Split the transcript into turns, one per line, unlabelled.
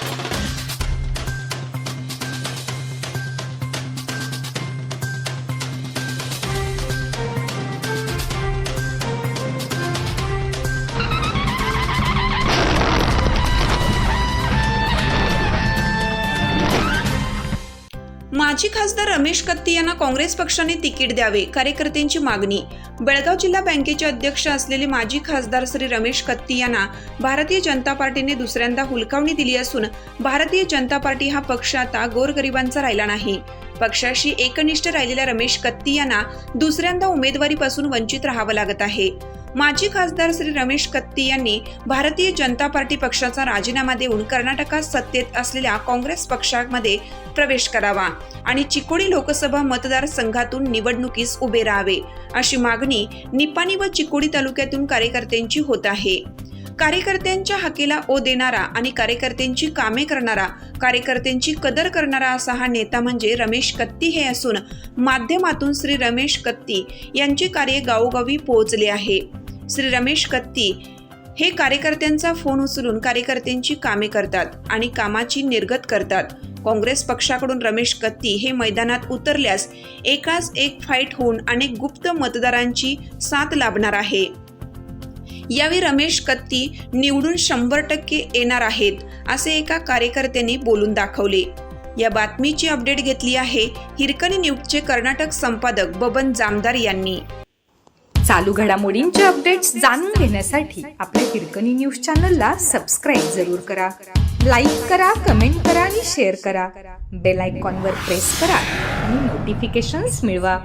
Thank you. माजी खासदार रमेश कत्ती यांना काँग्रेस पक्षाने तिकीट द्यावे कार्यकर्त्यांची मागणी. बेळगाव जिल्हा बँकेचे अध्यक्ष असलेले माजी खासदार श्री रमेश कत्ती यांना भारतीय जनता पार्टीने दुसऱ्यांदा हुलकावणी दिली असून भारतीय जनता पार्टी हा पक्ष आता गोरगरिबांचा राहिला नाही. पक्षाशी एकनिष्ठ राहिलेल्या रमेश कत्ती यांना दुसऱ्यांदा उमेदवारीपासून वंचित राहावं लागत आहे. माजी खासदार श्री रमेश कत्ती यांनी भारतीय जनता पार्टी पक्षाचा राजीनामा देऊन कर्नाटकात सत्तेत असलेल्या काँग्रेस पक्षामध्ये प्रवेश करावा आणि चिकोडी लोकसभा मतदारसंघातून निवडणुकीस उभे राहावे अशी मागणी निपाणी व चिकोडी तालुक्यातून कार्यकर्त्यांची होत आहे. कार्यकर्त्यांच्या हाकेला ओ देणारा आणि कार्यकर्त्यांची कामे करणारा कार्यकर्त्यांची कदर करणारा असा हा नेता म्हणजे रमेश कत्ती हे असून माध्यमातून श्री रमेश कत्ती यांचे कार्य गावोगावी पोहोचले आहे. श्री रमेश कत्ती हे कार्यकर्त्यांचा फोन उचलून कार्यकर्त्यांची कामे करतात आणि कामाची निर्गत करतात. काँग्रेस पक्षाकडून रमेश कत्ती हे मैदानात उतरल्यास एकाच एक फाईट होऊन अनेक गुप्त मतदारांची साथ लाभणार आहे. यावेळी रमेश कत्ती निवडून शंभर टक्के येणार आहेत असे एका कार्यकर्त्यांनी बोलून दाखवले. या बातमीची अपडेट घेतली आहे हिरकणी न्यूजचे कर्नाटक संपादक बबन जामदार यांनी.
चालू घडामोडींचे अपडेट्स जाणून घेण्यासाठी आपल्या हिरकणी न्यूज चॅनलला सबस्क्राईब जरूर करा. लाईक करा कमेंट करा आणि शेअर करा. बेल आयकॉनवर प्रेस करा आणि नोटिफिकेशन्स मिळवा.